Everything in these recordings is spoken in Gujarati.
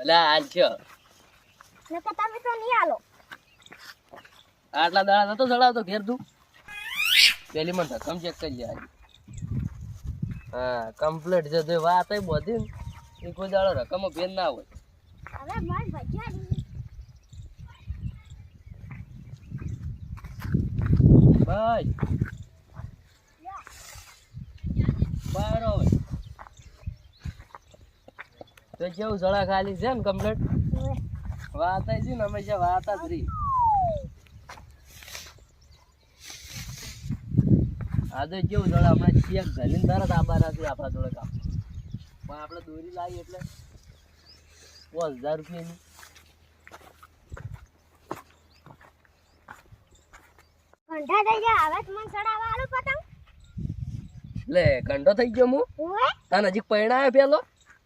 એટલે હાલ છે નકર તમે તો નહીં આલો આટલા દાડા નતો ચડાવતો ઘેર તું. પેલી મને રકમ ચેક કરી લે હા કમ્પ્લીટ છે. તો વાત એ બધી એ કોઈ દાડો રકમ ભેન ના હોય. હવે મન ભજીયા ભાઈ. બરોબર તો કેવું જળા ખાલી છે ને કમ્પ્લીટ વાત આવી છે ને હંમેશા વાત જ રહી. આ તો કેવું જળા હમણાં છીએ ઘલીને તરત આબાના છે આપણા જોડે કામ. પણ આપણે દોરી લાવી એટલે પાંચ હજાર રૂપિયાની. કંઠા થઈ ગયા હવે મન ચડાવવા આલો પતંગ. લે કંઠો થઈ ગયો હું તને હજી પરણાયો પેલો?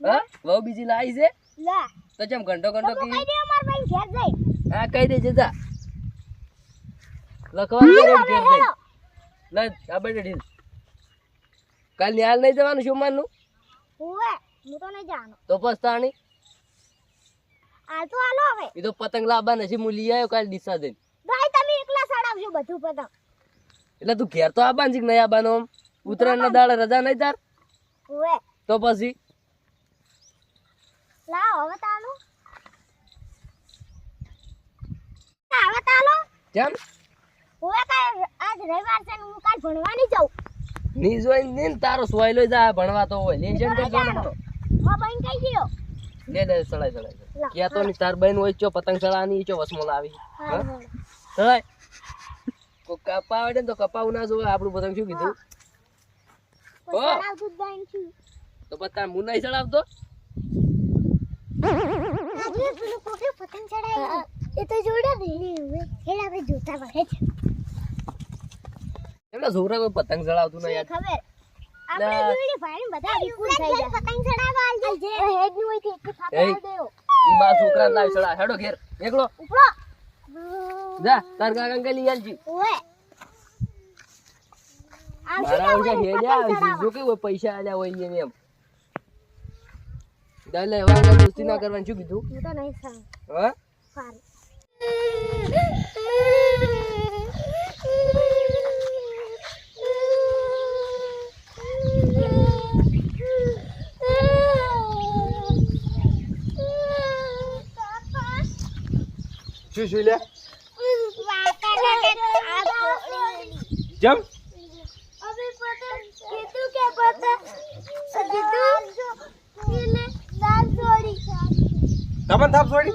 હા? વહુ બીજી લાવી છે? લા. તો ચમ ઘંટો ઘંટો કી કહી દે અમાર ભાઈ ઘેર જઈ. હા કહી જતા લખવા દે રેડ ઘેર જઈ. લે આ બેઠે ઢીલ. કાલ ન્યાલ નહીં જવાનું શું માનનું ઓએ હું તો નહીં જાણો તો પસ્તાણી? આ તો આલો હવે. એ તો પતંગ લાવવા નથી હું લઈ આવ્યો કાલ દિશા દઈને. ભાઈ તમે એકલા ચડાવજો બધું પતંગ. એટલે તું ઘેર તો આવવાનું છે કે નહીં આવવાનું આમ. ઉત્તરાયણના દાડે રજા નહીં તાર? તો પછી? લાવ હવે તાલો. હવે તાલો. કેમ? ઓએ કાલ આજ રવિવાર છે હું કાલ ભણવાની જાઉં. ની જોઈ ને ને તારો સોયલો જા ભણવા તો હોય. લેશન કઈ જવાનો મા બહેન કઈ ગયો? લે લે ચડાય ચડાય ક્યાં તો ની તાર બહેન હોય ચો પતંગ ચડાવવાની ચો વસમો લાવી. ચડાય કો કપા ને તો કપાવું ના જોવે. આપણું પતંગ શું કીધું? ઓ. તો પતા મુનાઈ નહીં ચડાવતો? આપણે પેલું કોકે પતંગ ચડાવી એ તો જોડા દે હેડ આપણે જોતા પડે છે એમના છોકરા કોઈ પતંગ ચડાવતું ના યાર. ખબર? આપણે જોઈને ભાઈ બધા વિકુલ થઈ ગયા. પતંગ ચડાવવા આલજે. હેડનું હોય કે એક ફાફા. દેવો. ઈ બા છોકરા લાવી ચડા હેડો ઘેર. એકલો. ઉપડો. જા તાર કાકા કઈ લઈ આલજી. ઓએ મારા ઓછા હેડ્યા. જો કે પૈસા આલ્યા હોય એમ એમ. દાલે હવે દોસ્તી ના કરવાનું શું કીધું? હું તો નહીં ખાઉં હા? સારું. શું શું લે? કેમ તમને થાપ છોડી.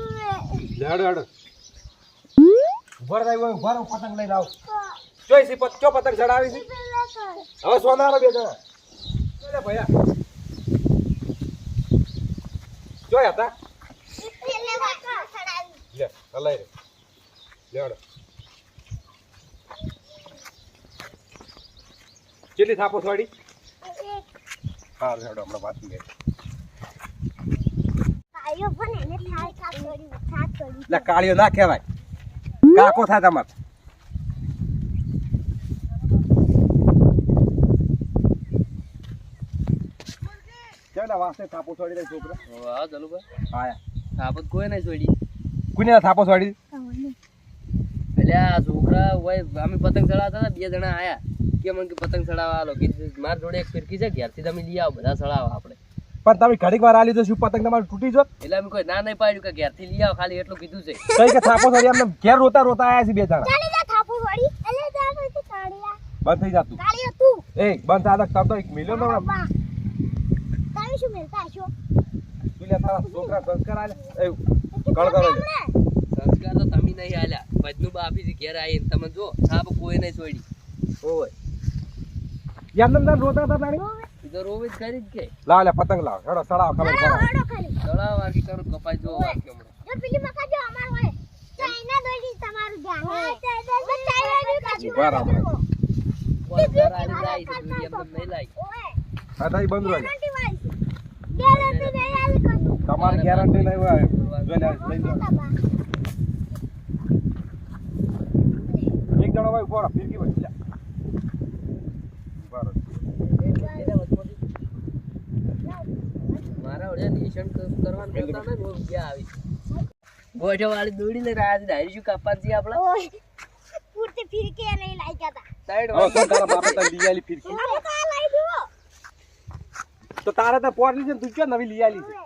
લેડો હેડો. ઉભર થાય હોય ઉભર પતંગ લઈને આવ. જોઈ સી પત કયો પતંગ ચડાવી છે? હવે સોનારો બે જણા. લે ભૈયા. જોઈ હતા? લે હલાઈ રે લેડો કેટલી થાપો છોડી? હા હેડો હમણાં વાત ગઈ. આયો પણ એને થાક થાક કરી થાક કરી એટલે કાળીઓ ના કહેવાય. કાકો થાય તમારે. વાસ્તે થાપો છોડી દે છોકરા? વાહ દલુભાઈ આયા આપત કોઈ નહીં છોડી. કુને થાપો છોડી? એટલે આ છોકરા હોય અમે પતંગ ચડાવતા હતા બે જણા આયા. કે મને કે પતંગ ચડાવવા આલો. કીધું મારા જોડે એક ફિરકી છે ઘેરથી તમે લઈ આવો બધા ચડાવો આપણે. પણ તમે ઘડીક વાર આલી તો શું પતંગ તમારે તૂટી જો એટલે અમે કોઈ ના નહીં પાડ્યું કે ઘેરથી લઈ આવો ખાલી એટલું કીધું છે. કઈ કે થાપો થોડી અમને ઘેર રોતા રોતા આયા છે બે જણા. ચાલી જા થાપુ જા બંધ થઈ જાતું તું. એ બંધ થા તક તો એક મિલ્યો તો તમે શું મેલતા છો તું લે તારા છોકરા સંસ્કાર આલે. એ કળ કરો સંસ્કાર તો તમે નહીં આલ્યા. ભજનું બાપી ઘેર આવીને. તમે જો સાપ કોઈ નહીં છોડી ઓય. એમને નમ રોતા હતા તારી એ તો રોવે જ ખરી જ કે. લાવ લે પતંગ લાવ. હેડો સડાવ ખબર પડે. હાલો ખાલી. ચડાવ વાગી કરો કપાઈ જો વાત કે મને જો પેલી મકા જો અમાર હોય. તો એના દોડી તમારું ધ્યાન હે. ઊભા રહો હમણાં. કોઈ ઘર આલી જાય તો એમને નહીં લાગી. ઓએ હા તારી બંધ રહે. ગેરંટી દે આલ કતું તમારી ગેરંટી નહીં હોય. જો લે લઈ લો. એક જણો ભાઈ ઊભો રહો ફિરકી ભાઈ લે. ઊભા રહો. મારા વડે મિશન કરવાનું કરતા ને બહુ મજા આવી. ગોઠે વાળી દોડી લઈને આયા ડાયરી શું કાપવાની આપણે? પૂરતી ફિરકી એને લઈ ગયા સાઈડ શું તારા બાપે તને લઈ આલી ફિરકી? અમે તો આ લઈ દો તો તારે તો પોરની છે તું ક્યાં નવી લઈ આલી છે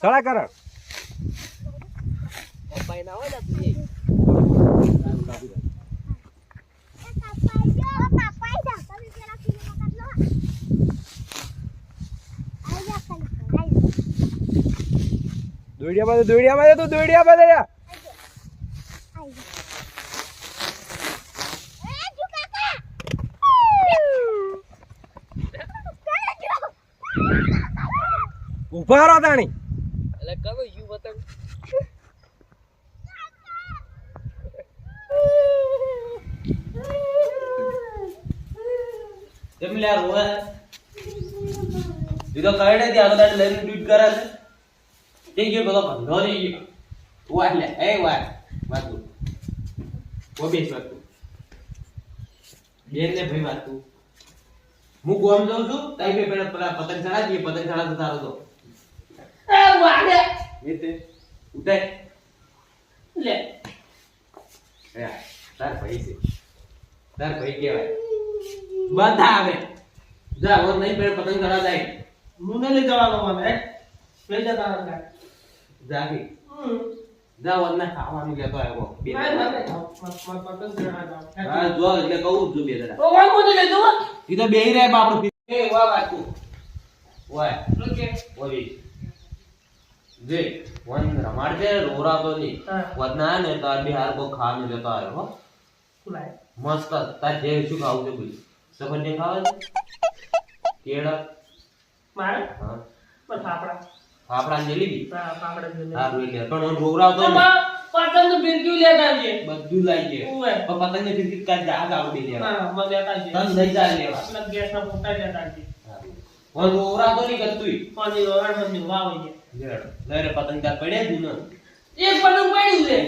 સળા કર. પપ્પાઈ ના હોય ને તું દોડિયા માં દોડિયા માં તું દોડિયા માં કાકા ઊભા રહો તાણી એટલે કનો યુ પતંગ કેમ લે રોવે. ઈ તો કઈ નથી આગળ તારે લઈને ટ્વીટ કરે છે. તે ગયો પેલો ભંડો થઈ ગયો. વાટ લે એ વાત વાતું ઓ વાતું બેન ને ભાઈ વાતું હું ગોમ જાઉં છું તાઈ બે પેલા પેલા પતંગ ચડા દઈએ પતંગ ચડા તો તારો તો. એ વાડે એ તે ઉઠાય લે. તાર ભાઈ છે. તાર ભાઈ કહેવાય. બધા આવે જા ઓર નહીં પેડ પતંગ ચડા જાય. મુને લઈ જવાનો મને લઈ જતા નથી જાગી. જા ઓર ના ખાવાનું લેતો આવ્યો. બે હા જો એટલે કહું જ છું બે જણા. ઈ તો બેહી રહે બાપડો. એ વા વાતું વાય ઓલી. જે વન રમાડ છે રોરાતો નહીં વધના વદના ને તાર બિહાર કો ખાવાનું લેતો આવ્યો હો. મસ્ત તાર જે શું ખાવું છે બોલ. સફરજન દેખાવ છે કેળા. હા. ફાફડા. ફાફડા જલેબી? હા રોઈ લે પણ હું લે જાજે બધું લઈ જે ઓય પણ પતંગ ને બિરકી કા જાગ આવડી લેવા. તન લઈ જા લેવા. હું ગેસ પતંગ તાર પડ્યા જ ને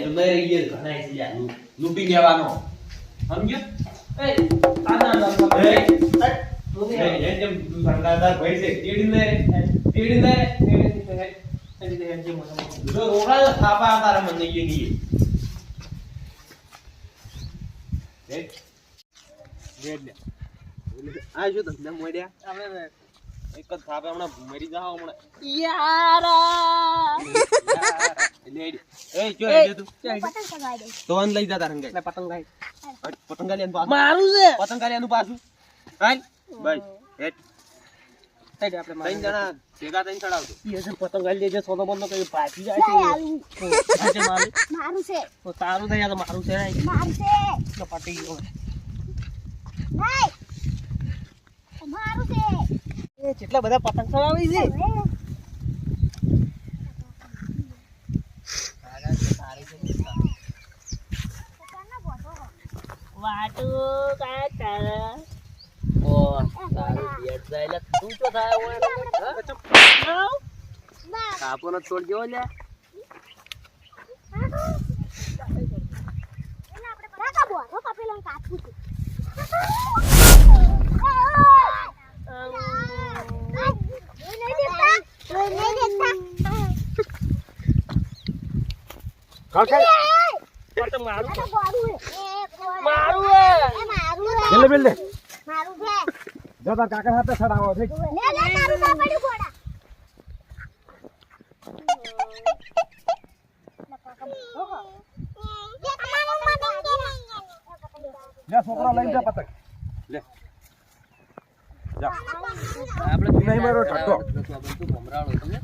તો લઈને ઈ પણ ઘણાય છે યાર લૂ- લૂંટી લેવાનો સમજ્યો એ, એ જેમ તું એક પતંગ પડી લે લે જો રોવરાવ તો થાપા તારા મને ઈ નહીં એ વેડ લે આ શું તમને મોડ્યા એક જ થાપે હમણાં મરી જાવ હમણાં. એ જો એ તું. પતંગ ચગાવી દે તો અન લઈ જા તારંગ પતંગ ગાય પતંગ ગાલિયાનું પાછું. મારું છે. પતંગ ગાલિયાનું પાછું. હાલ. બસ હેટ સાઈડ આપણે ત્રણ જણા ભેગા થઈને ચડાવજો. ઈ હશે પતંગ ગાલી દેજે સોનો બંધો કઈ પાછી જાય છે. મારું. મારું છે. તો તારું થઈ તો મારું છે. નહીં મારું છે. તો પટી ગયો નહીં મારું છે. એ કેટલા બધા પતંગ ચડાવી છે. વાટુ કાકા ઓ તારું બેટ જાય એટલે તું તો થાય હોય ના. છોડ જેવો લે કાકા કાપેલો કાપું છું. નહીં દેખતા. નહીં દેખતા. ખાલ ખાલ પતંગ મારું આ તો બોરું છે. એ બોરું. મારું હે એ મારું છે. એટલે બેલ દે મારું છે. જા તાર કાકા હાથે સડાવો છે લે, લે, તારું ના પડ્યું ઘોડા. લે છોકરા લઈ જા પતંગ. લે. આપણે નહીં મારો ઢગલો. ભમરાળો તમે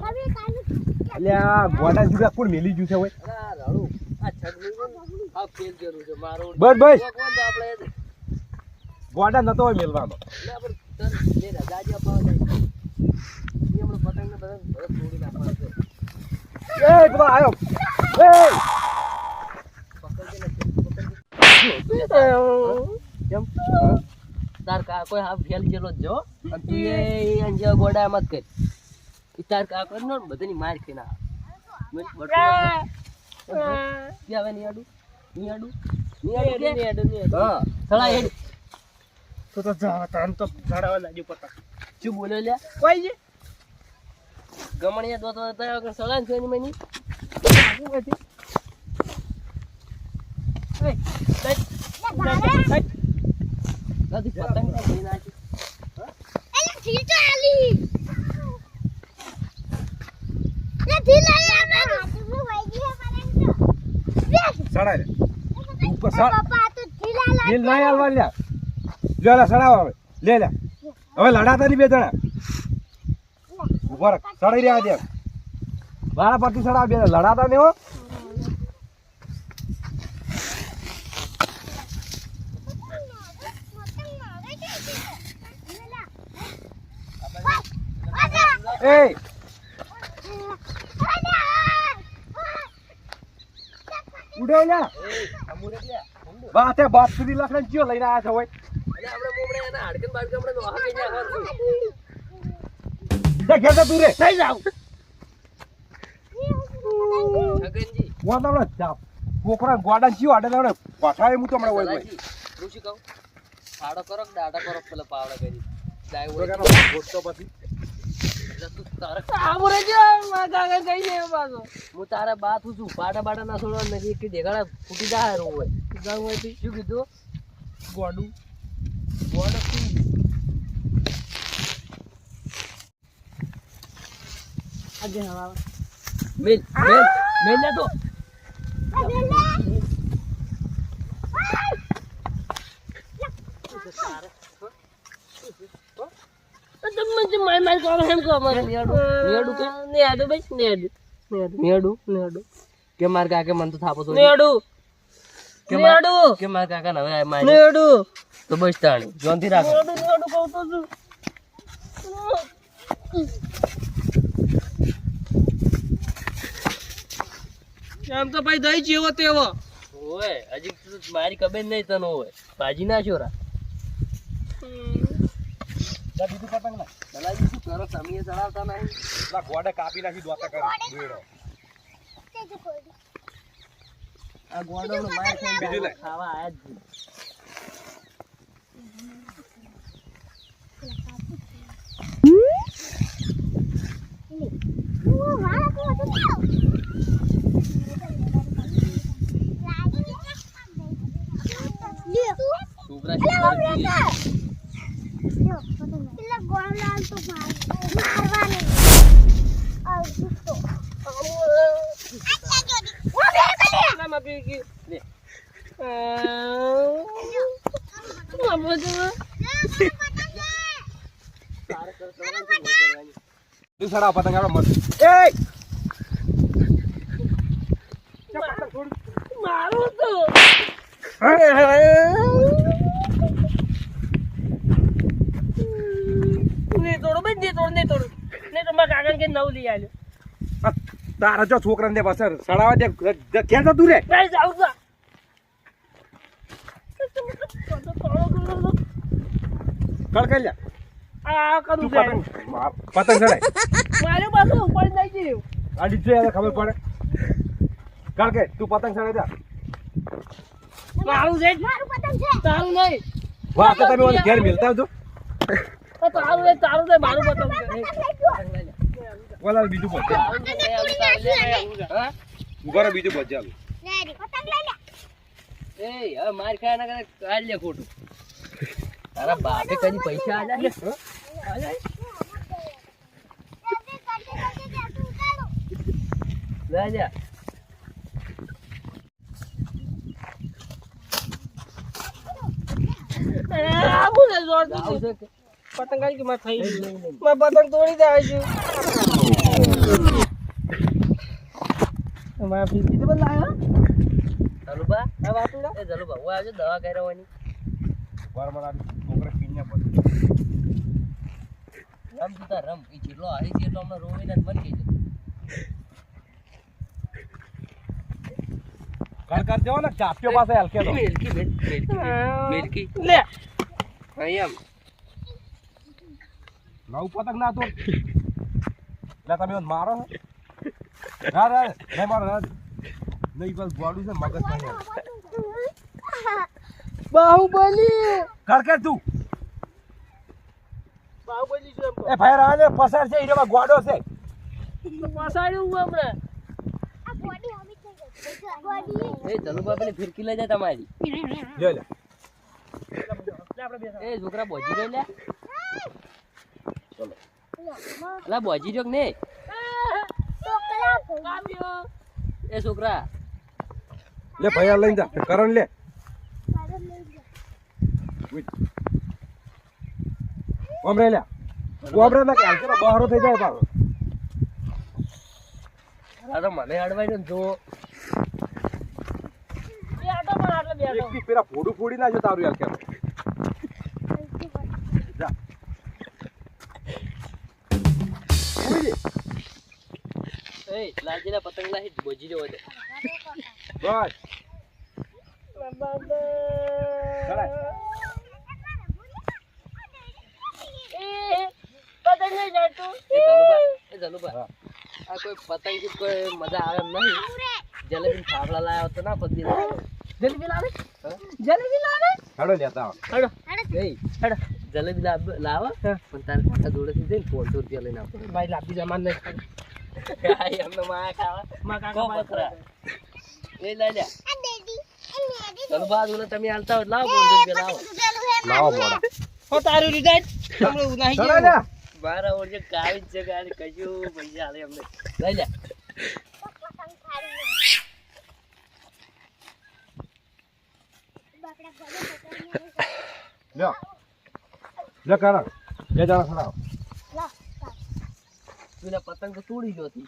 હવે કાનું એટલે આ ગોડા જુગા કોણ મેલી ગયું છે હોય? બસ બસ. ગોડા નતો હોય મેલવાનો. તર કોઈ હા ફેલ જેલો જ તું એ અંજે ગોડા જ કર તાર કા કરનો બધાની માર કે ના મેં બટુ કે? આડુ નિયાડું? નિયાડું? નિયાડું કે હા. સળા હેડ. તો તો જા તાન તો ચડાવવા લાગ્યો પતંગ. શું બોલે લ્યા? કોઈ જે ગમણિયા દોતો હતા વગર સળા ને છોની મની? પતંગ તો લઈ નાખી એલા ઢીલ તો આલી લે ઢીલ આલી આપણે હાથમાં વાગી હે પરંતુ બેસ સડાય રે ઉપર સડ પપ્પા તો ઢીલ નહીં હાલવા લ્યા લે લે સડાવ હવે લે લે હવે લડાતા નહીં બે જણા ઉપર સડાઈ રહ્યા દે બાળા પરથી સડાવ બે. લડાતા નહીં હો એ ઉડે લ્યા બા તે બાપ સુધી લખણ ચિયો લઈને આવ્યા છો હોય એટલે આપણે મોમડે એના હાડકન બાડકન આપણે નોહા કઈ નાખવાનું જા ઘેર તું રે. થઈ જાવ છગનજી હું તો હમણાં જા કોકરા ગોડા ચિયો આડે લાવડે પઠાય હું તો હમણાં હોય શું કહું? ફાડો કરો કે દાડા કરો પેલા પાવડા કરી. હોય કેનો ગોટતો પછી. હું તારા બાત થું છું બાડા બાડા ના છોડવા નથી? કે દેખાડા ફૂટી જાય હોય જાવ હોય તો શું કીધું? ગોડું. ગોડ આજે હવા મેલ મેલ મેલ લે તો માર માર કરો એમ કહો મને નિયાડું નિયાડું કે? નેડું બસ નેડું નેડું નેડું કે માર કાકે મન તો થાપો તો નેડું કે માર કે માર કાકા હવે મારી નેડું તો બસ તાણી. જોનથી રાખો. નેડું નેડું કહું તો છું. એમ તો ભાઈ દઈ જેવો તેવો. ઓય હજી મારી ખબર નહીં તને હોય ભાજી ના છોરા બીજું પતંગ ના. શું કરો ચડાવતા નહીં. લા ગોડે કાપી નાખી દોતા કરી. આ ગોડો માર ખાઈને ખાવા આયા જ નહીં. છોકરા શું કરે છે? પેલા ગોળલાલ તો મારવાને આમાં પી ગયું લે. આમાં જો તારે કર- કરવાનું છે, નહીં કરવાની. તું સડાવ પતંગ આપણે મત એ મારું તો નહીં તોડો ભાઈ નહીં તોડ નહીં તોડ નહીં તો મારા કાકા કે નવ લઈ આવ્યો તારા જો છોકરાને દે બસ સડાવા દે ક્યાં જતું રે ભાઈ જાવ જા આ કરું છે. પતંગ ચડાય મારે પાછું ઉપર નહીં ગયું આ લીધે ખબર પડે. કળ કે તું પતંગ સડાય જા. મારું છે મારું પતંગ છે. તારું નહીં. વાહ તો તમે ઓલા ઘેર મિલતા આવજો. તો તારું છે તારું છે મારું પતંગ છે. ઓલા બીજું. હા? ઊભા બીજું રેડી. પતંગ લઈ લે. એ હવે માર ખાયા ના કરે કાઢ લે ખોટું. તારા બાપે કદી પૈસા આલ્યા હં? લે લે. હું આવું? પતંગ આવી મારે થઈ ગયું પતંગ તોડી દે છે મારા ફીરકી તો બદલાયો ધલુભા? આ વાતુડા એ ધલુભા, હું આવજો દવા કરાવવાની વાર મારા છોકરા પીન્યા પડે રમ તું રમ. ઈ જેટલો હારી છે એટલો હમણાં રોવીને ગઈ. કર કર દેવો ને ચાપ્યો પાસે હલકે તો. મેલકી મેલ મેલકી મેલકી. લે. અહીંયા આમ. નવું પતંગ ના તો. એટલે તમે મારો? ના ના મારો નહીં બસ બોડું છે મગજ નહીં બાહુબલી! કર તું. બાહુબલી એમ એ ભાઈ રાજે પસાર છે ઈરામાં ગોડો છે. પસાડ્યું હું હમણાં. આ બોડી હમી થઈ ગઈ બોડી એ ફિરકી લઈ જાય તમારી. લે લે. લે આપણે બેસા એ છોકરા બોજી રહ્યો લે અલા બોજી રહ્યો કે નહીં? છોકરા. એ છોકરા. લે ભાઈ આ લઈને જા. કરણ લે. જા ઓમરે લે ઓમરે ના કે હાલશે બહારો થઈ જાય પાછો તો મને અડવાઈ ને જો પેલા ફોડું ફોડી નાખ્યો તારું યાર કેમ. દે. લાલજીના પતંગ લાહી બોજી રહ્યો છે. બસ. પતંગ નહીં એ ધનુભા એ ધનુભા આ કોઈ પતંગથી કોઈ મજા આવે એમ નહીં. જલેબી ફાફડા લાવ્યો તો ના પદી જલેબી લાવે? જલેબી લાવે? હેડો લેતા આવો. હેડો. નહીં હેડો. જલેબી લાવ લાવો. પણ તારે કાકા જોડેથી જઈને પાંચસો રૂપિયા લઈને આપો ભાઈ લાપી જમાન નહીં. એમને માયા ખાવા. માં કાકા ભાઈ બકરા એ લઈ લે આ ડેડી એ લેડી ધનુભા જોડે તમે હાલતા હોય લાવો રૂપિયા લાવો. લાવો મોડા. હો તારું રિઝલ્ટ. હેડો ઓર જે કાઈ જ છે ને કશું પૈસા આલે એમને લઈ લે. પતંગ ખાડી બાપડા ગળે પકડીને લ્યો લે બે જણા ખડા લા પેલા પતંગ તો તોડી ગયો હતી.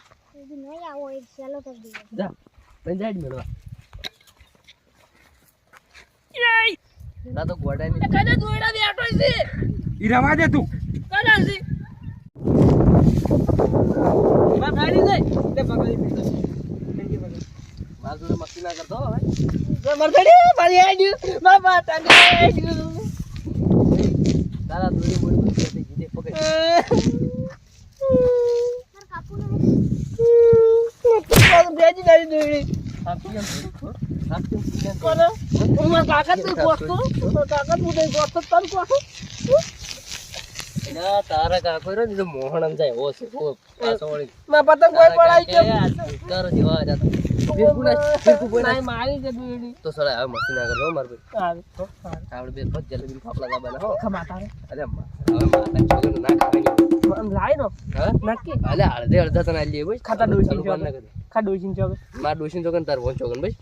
નહીં આવો એ ચાલો કરી દઈએ જા. લઈને મેળવા. ના તો ગોડાની કદા દોડા બેઠો છે. ઈ રવા દે તું. કદા છે માં ગાડી દે તે પકડી પકડી મારા જોડે મસ્તી ના કરતો હવે મરતડી મારી આડ્યું મા પતંગ આડ્યું તારા દોડી બોડી બધી હતી જીતે પકડ માર છે? સાપ કેમ છે? કેમ છે? કોણ હું કાકા તું ગોસ્તો કાકા તું ગોસ્તો તન કોણ ના, તારા કાકો એ તો મોહણમ જાય એવો છે એવો પાછો વળી. માં પતંગ કોઈ પડાઈ ગયો. તારો જેવા જ હતા. બિલકુલ બિલકુલ ના- મારી છે દોયડી તો સળે હવે મસ્તી ના કરતો હો માર ભાઈ. આવે તો આવે બે ફટ જલેબી ફાફડા લાવવાના હો. ખમા તારે. અરે હવે માતા છોકરીને ના ખાવાની આમ લાય નો? હા? નક્કી? અલે અડધે અડધા તને આલી ભાઈ ખાતા ડોસી ચાલુ બંધ ના ચોકે. કરી. ખા ડોસીન ચોકે માર ડોશીને ચોકન તાર વોન ચોકન ભાઈ.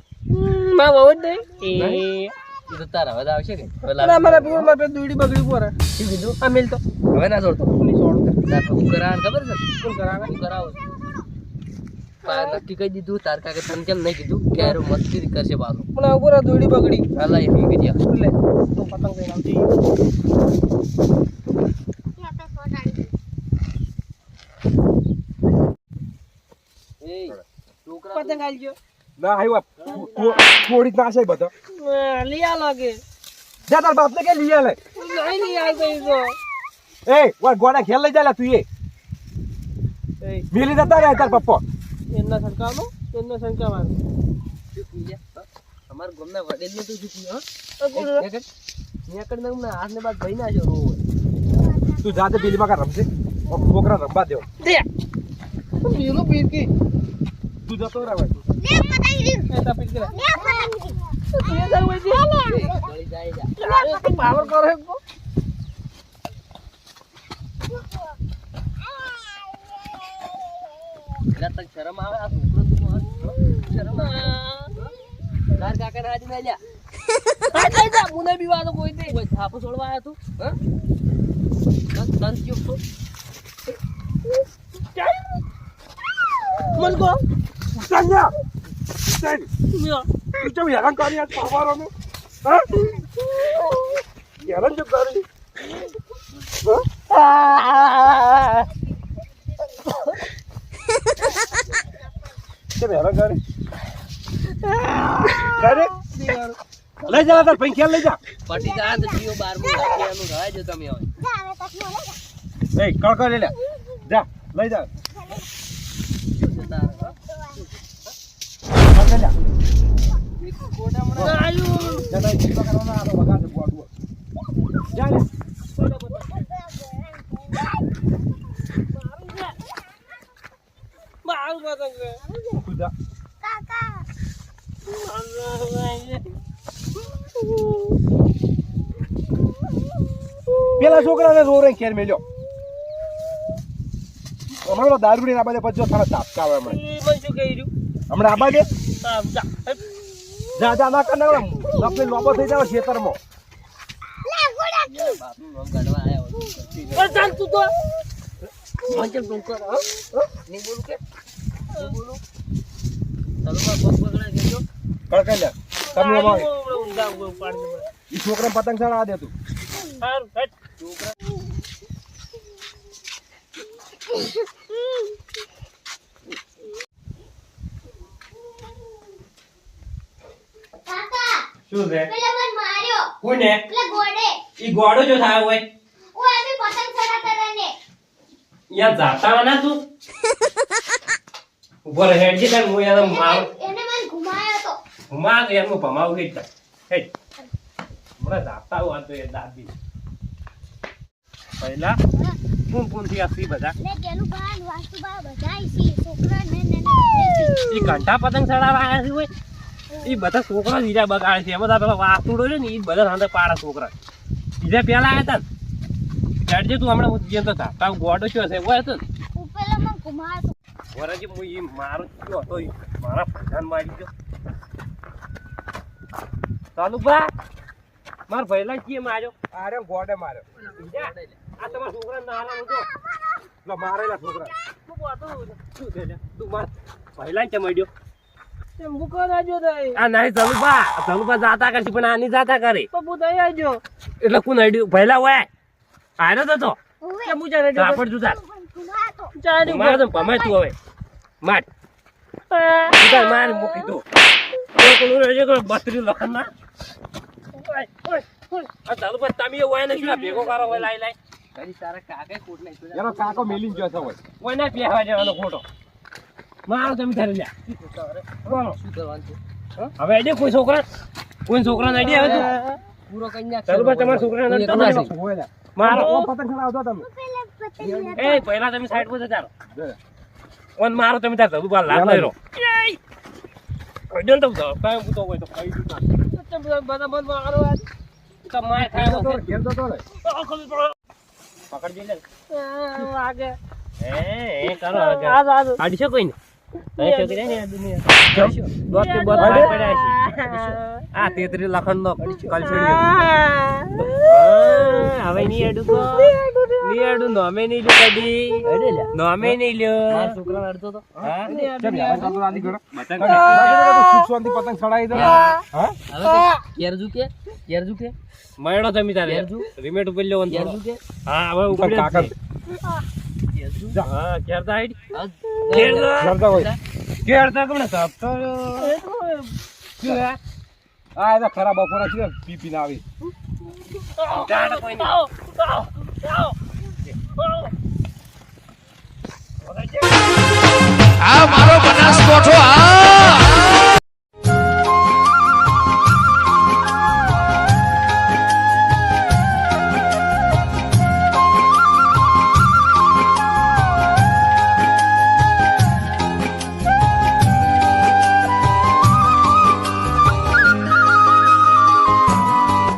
માં બહુ જ નહીં. એ તો તાર હવે આવશે કે? ના મારા બગડી પોરે શું કીધું? આ મેલ તો. હવે ના છોડતો. ની સોડ તાર હું કરાવવાનું ખબર છે? કોણ કરાવે હું કરાવું નક્કી કહી દીધું. તાર કાકે તને કેમ નહીં કીધું? કે હારો મસ્તી કરશે પાછો પણ આ ઉપર આ દોયડી બગડી. હાલા એ મૂકી દે લે તો પતંગ લઈને આવતી પતંગ આલી ગયો. ના આવ્યો ફોડી જ નાશે બધો. લિયા લાગે જા તાર બાપને કે લઈ આલે. નહીં લઈ એ વા ગોડા ખેલ લઈ જાય તું એ મિલી જતા રહે તાર પપ્પો એમના સંકાનો એમના? હા? અમારા ગામના વડેલીએ તો શું પી, હા? એ કર. ત્યાં કર ને બાદ ભઈ ના જો તું જાતે પેલીમાં કા રમજે ઓ છોકરા રમવા દેવ દે બીલો પીરકી તું જતો રહે ભાઈ લે પતંગ રી એ તા પીરકી લે લે પતંગ તું જાય જા. પાવર કરે કો એટલે તને શરમ આવે? આ છોકરો તું શરમ? તાર કાકાને હાથી ના લ્યા. જઈ જા મુને બી વાતો કોઈ દે કોઈ થાપો છોડવા આવ્યો તું? હા? તન- તન કયો તો? મન કો સંજ્ઞા સંજ તું ચમ હેરાન કરી આજ પાવારોને હા? હેરાન જો કરી? હા? છે ને હવે ઘરે ઘરે લઈ જા તાર પંખ્યા લઈ જા. પટી જા તો જીઓ 12મો લાગે એનું રહે જો તમે હવે. જા કળકો લઈ લે જા લઈ જા. કોટા મને આવ્યું જતા કરવા ના તો વગાડે બોડું જા આવ પતંગ ખુદા પેલા છોકરાને જોરે ખેર મેલ્યો. હમણાં દારૂ લઈને આબાજે પછી થાને તાપકા આવે હમણાં શું કહી હમણાં આબાજે જા. જા ના કર ના લપને લોબો થઈ જાવ ખેતરમાં. તું તો. મંચલ નહીં બોલું કે? કડકાઈ લે. આવું ઊંધા ઊંધા ઉપાડી દે. પતંગ તું. સારું, હેટ. શું છે? પેલા મને માર્યો. કોને પેલા ગોડે ઈ ગોડો જો થાય હોય. ઓ અમે પતંગ ચડાતા રને યા જાતા ના તું? ઉપર રહે. હેડજી તાર હું યાર માર એને મને ઘુમાયો તો. ઘુમા તો હું ભમાવું હેડ તાર હેડ. મને દાતા હું તો એ દાદી. પહેલા કોણ કોણથી આસી બધા. લે ગેલું બાન વાસ્તુ બા બધાય છે છોકરા ને ને ને ઈ ઘંટા પતંગ ચડાવવા આવ્યા છે ઓય. ઈ બધા છોકરા બીજા બગાડે છે. એમાં પેલા વાસુડો છે ને ઈ બધા સાંજે પાડા છોકરા. બીજા પેલા આવ્યા હતા ને. ચડજે તું હમણાં હું જીયન તો તા તારો ગોડો છો હશે? ઓય હતો ઉપેલા ઘુમાયો તો. વરાજી હું એ મારો કયો હતો મારા પ્રધાન મારી ગયો. ચાલુ બા મારા ભઈલા કે માર્યો? અરે ગોડે માર્યો. આ તમારા છોકરા નાના હતો લો મારેલા છોકરા. તું? બોતો શું છે તું માર ભઈલા કે મળ્યો એમ ભૂકો રાજો થાય આ નહીં ચાલુબા ચાલુબા જાતા કરશે પણ આની જાતા કરે. તો હું દઈ આવજો. એટલે કોણ અડ્યું? ભઈલા હોય. આયરો તો તો. કે ઘુમાયો તો ચાલ્યું ભમાય તું હવે. માર. તાર માર મૂકી દો કોણ રહેજે કે બત્રી લખન ના? ઓય, ઓય, ઓય. આ ચાલુબા તમે એવું હોય ને શું ભેગો કરો હોય લાઈ લાઈ. તારી તારા કાકાએ કોટ નહીં છોડ્યા. એનો કાકો મેલીને ગયો છે હોય. કોઈ ના પહેવા જવાનો ખોટો મારો તમે ધરી લ્યા. બોલો. શું કરવાનું? હવે આઈડિયા કોઈ છોકરા. કોઈ છોકરાનો આઈડિયા હવે તું. પૂરો કરી નાખ ચાલો બા, તમારા છોકરાને તું તમે લે મારો. પતંગ ચડાવતો તમે એ. પહેલા તમે સાઈડ પર જતા રહો લે. ઓન મારો તમે તાર ચાલુ બાર લાભ લઈ રહો કઈ તો કાંઈ હું તો હોય તો કઈ દીધું ના. તો બધા બધા મારો આજ. તમારે ઘેર થાય તો ઘેર જતો રહે. પકડજે લે આ, વાગે. હે એ કરો આજ. આડશો કોઈ ને અહીં છોકરી ને આ દુનિયા કે બોત પડ્યા છે આ તેત્રી લખન નો હવે ની અડું તો. ની અડું નોમે ની લ્યો કદી. નોમે ની લ્યો. મારા છોકરાને અડતો તો. હા? પતંગ ચડાવી દો. હા. ઘેર ઝૂકે, ઘેર ઝૂકે, મયડો તમે તારે કેરજુ રીમેટ ઉપર લ્યો કેરજુ કે હા હવે ઉપર કાકા. કેરજુ હા કેરતા હાઈડ. કેરતા ઘેર તો. ઘેર તો હોય. ઘેર તો કમણે સાપ તો શું હે? આ એના ખરાબ બપોરા છે પી પીને આવી ડાળ કોઈ નહીં. આવો, આવો, આવો. આવો. આ મારો બનાસકોઠો આ